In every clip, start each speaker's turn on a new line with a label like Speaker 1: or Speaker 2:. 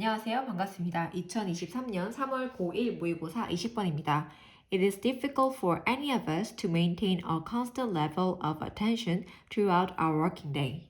Speaker 1: 안녕하세요. 반갑습니다. 2023년 3월 고1 모의고사 20번입니다. It is difficult for any of us to maintain a constant level of attention throughout our working day.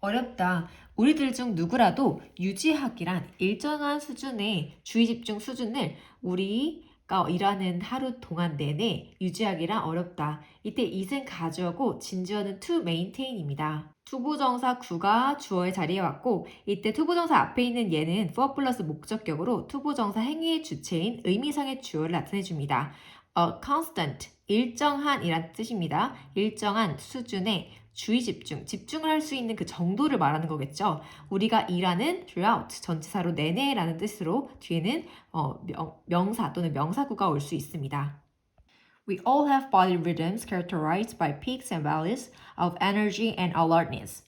Speaker 1: 어렵다. 우리들 중 누구라도 유지하기란 일정한 수준의 주의 집중 수준을 우리가 일하는 하루 동안 내내 유지하기란 어렵다. 이때 it은 가주어고 진주어는 to maintain입니다. 투부정사 구가 주어의 자리에 왔고 이때 투부정사 앞에 있는 얘는 for 플러스 목적격으로 투부정사 행위의 주체인 의미상의 주어를 나타내 줍니다. A constant, 일정한 이란 뜻입니다. 일정한 수준의 주의 집중, 집중을 할 수 있는 그 정도를 말하는 거겠죠. 우리가 일하는 throughout, 전치사로 내내라는 뜻으로 뒤에는 어, 명, 명사 또는 명사구가 올 수 있습니다. We all have body rhythms characterized by peaks and valleys of energy and alertness.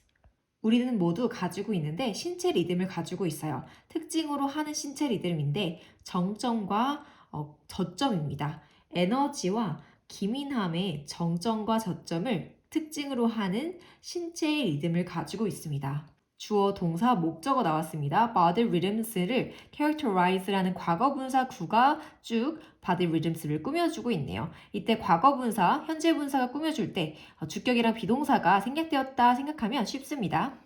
Speaker 1: 우리는 모두 가지고 있는데 신체 리듬을 가지고 있어요. 특징으로 하는 신체 리듬인데 정점과 어, 저점입니다. 에너지와 기민함의 정점과 저점을 특징으로 하는 신체의 리듬을 가지고 있습니다. 주어, 동사, 목적어 나왔습니다. body rhythms를 characterize라는 과거 분사 구가 쭉 body rhythms를 꾸며주고 있네요. 이때 과거 분사, 현재 분사가 꾸며줄 때 어, 주격이랑 비동사가 생략되었다 생각하면 쉽습니다.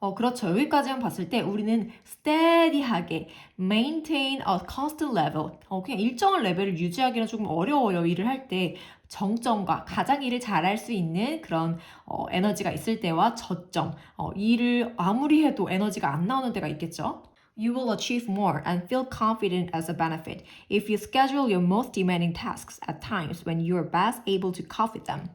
Speaker 1: 어, 그렇죠. 여기까지만 봤을 때 우리는 steady하게 maintain a constant level. 어, 그냥 일정한 레벨을 유지하기는 조금 어려워요. 일을 할 때 정점과 가장 일을 잘할 수 있는 그런 어, 에너지가 있을 때와 저점. 어, 일을 아무리 해도 에너지가 안 나오는 때가 있겠죠. You will achieve more and feel confident as a benefit if you schedule your most demanding tasks at times when you are best able to cope with them.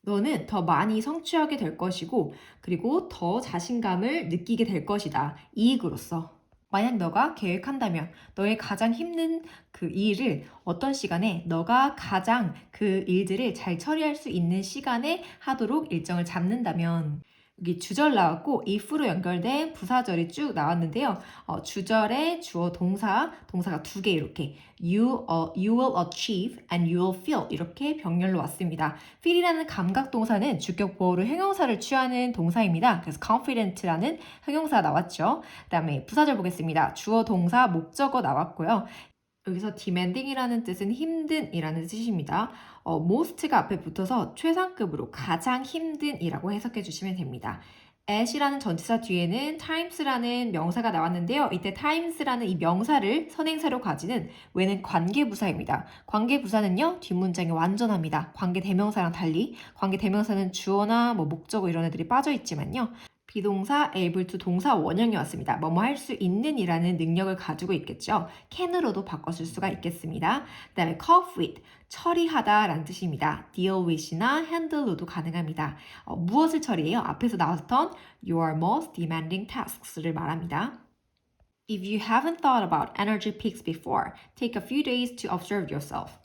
Speaker 1: 너는 더 많이 성취하게 될 것이고, 그리고 더 자신감을 느끼게 될 것이다. 이익으로서. 만약 너가 계획한다면 너의 가장 힘든 그 일을 어떤 시간에 너가 가장 그 일들을 잘 처리할 수 있는 시간에 하도록 일정을 잡는다면 주절 나왔고 if로 연결된 부사절이 쭉 나왔는데요. 어, 주절에 주어 동사, 동사가 두 개 이렇게 you, uh, you will achieve and you will feel 이렇게 병렬로 왔습니다. feel이라는 감각 동사는 주격 보호로 형용사를 취하는 동사입니다. 그래서 confident라는 형용사 나왔죠. 그 다음에 부사절 보겠습니다. 주어 동사 목적어 나왔고요. 여기서 demanding이라는 뜻은 힘든이라는 뜻입니다. 어, most가 앞에 붙어서 최상급으로 가장 힘든이라고 해석해 주시면 됩니다. at이라는 전치사 뒤에는 times라는 명사가 나왔는데요. 이때 times라는 이 명사를 선행사로 가지는 왜는 관계부사입니다. 관계부사는요 뒷문장이 완전합니다. 관계대명사랑 달리 관계대명사는 주어나 뭐 목적어 이런 애들이 빠져 있지만요. 비동사 able to 동사 원형이 왔습니다. 뭐뭐 할 수 있는 이라는 능력을 가지고 있겠죠. can으로도 바꿔줄 수가 있겠습니다. 그 다음에 cope with, 처리하다 라는 뜻입니다. deal with이나 handle로도 가능합니다. 어, 무엇을 처리해요? 앞에서 나왔던 your most demanding tasks를 말합니다. If you haven't thought about energy peaks before, take a few days to observe yourself.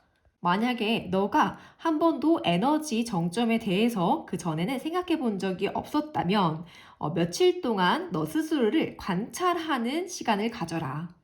Speaker 1: 만약에 너가 한 번도 에너지 정점에 대해서 그 전에는 생각해 본 적이 없었다면 어, 며칠 동안 너 스스로를 관찰하는 시간을 가져라.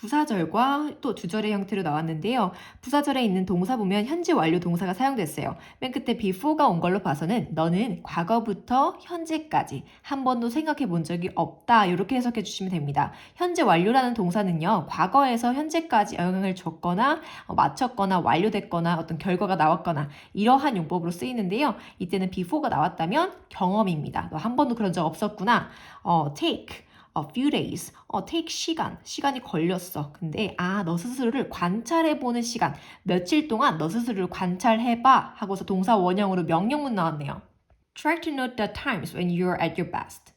Speaker 1: 부사절과 또 주절의 형태로 나왔는데요. 부사절에 있는 동사 보면 현재 완료 동사가 사용됐어요. 맨 끝에 before가 온 걸로 봐서는 너는 과거부터 현재까지 한 번도 생각해 본 적이 없다. 이렇게 해석해 주시면 됩니다. 현재 완료라는 동사는요. 과거에서 현재까지 영향을 줬거나 어, 마쳤거나 완료됐거나 어떤 결과가 나왔거나 이러한 용법으로 쓰이는데요. 이때는 before가 나왔다면 경험입니다. 너 한 번도 그런 적 없었구나. 어, take a few days, 어, take 시간, 시간이 걸렸어. 근데 아, 너 스스로를 관찰해 보는 시간, 며칠 동안 너 스스로를 관찰해 봐 하고서 동사 원형으로 명령문 나왔네요. Try to note the times when you're at your best.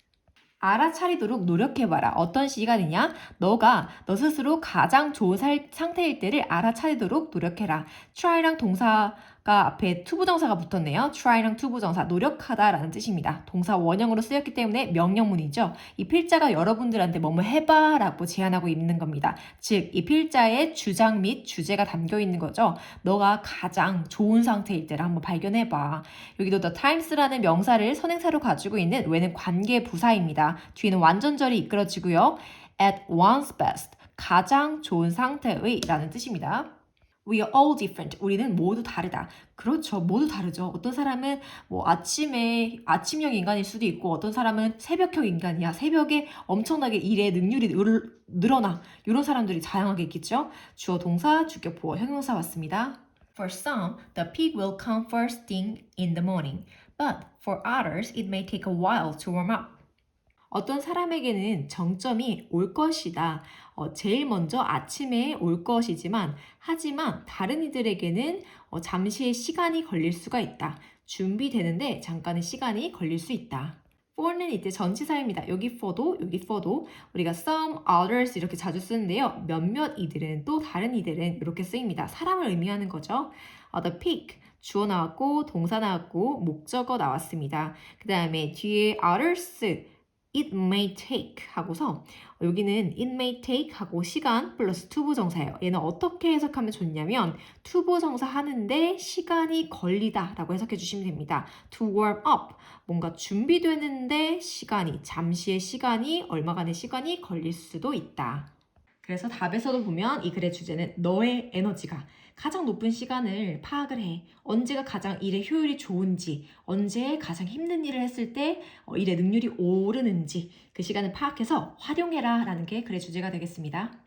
Speaker 1: 알아차리도록 노력해봐라. 어떤 시간이냐? 너가 너 스스로 가장 좋은 살, 상태일 때를 알아차리도록 노력해라. try랑 동사 가 앞에 투부정사가 붙었네요. try랑 투부정사, 노력하다라는 뜻입니다. 동사 원형으로 쓰였기 때문에 명령문이죠. 이 필자가 여러분들한테 뭐뭐 해봐라고 제안하고 있는 겁니다. 즉, 이 필자의 주장 및 주제가 담겨 있는 거죠. 너가 가장 좋은 상태일 때를 한번 발견해봐. 여기도 the times라는 명사를 선행사로 가지고 있는 왜는 관계 부사입니다. 뒤에는 완전절이 이끌어지고요. at one's best, 가장 좋은 상태의 라는 뜻입니다. We are all different. 우리는 모두 다르다. 그렇죠. 모두 다르죠. 어떤 사람은 뭐 아침에 아침형 인간일 수도 있고 어떤 사람은 새벽형 인간이야. 새벽에 엄청나게 일에 능률이 늘, 늘어나. 이런 사람들이 다양하게 있겠죠. 주어 동사, 주격 보어, 형용사 왔습니다. For some, the pig will come first thing in the morning. But for others, it may take a while to warm up. 어떤 사람에게는 정점이 올 것이다. 어, 제일 먼저 아침에 올 것이지만, 하지만 다른 이들에게는 어, 잠시의 시간이 걸릴 수가 있다. 준비되는데 잠깐의 시간이 걸릴 수 있다. for는 이때 전치사입니다. 여기 for도, 여기 for도 우리가 some, others 이렇게 자주 쓰는데요. 몇몇 이들은 또 다른 이들은 이렇게 쓰입니다. 사람을 의미하는 거죠. 어, the pig 주어 나왔고 동사 나왔고 목적어 나왔습니다. 그 다음에 뒤에 others it may take 하고서 여기는 it may take 하고 시간 플러스 투부정사예요. 얘는 어떻게 해석하면 좋냐면 투부정사 하는데 시간이 걸리다 라고 해석해 주시면 됩니다. to warm up 뭔가 준비되는데 시간이 잠시의 시간이 얼마간의 시간이 걸릴 수도 있다. 그래서 답에서도 보면 이 글의 주제는 너의 에너지가 가장 높은 시간을 파악을 해. 언제가 가장 일의 효율이 좋은지, 언제 가장 힘든 일을 했을 때 어, 일의 능률이 오르는지 그 시간을 파악해서 활용해라 라는 게 글의 주제가 되겠습니다.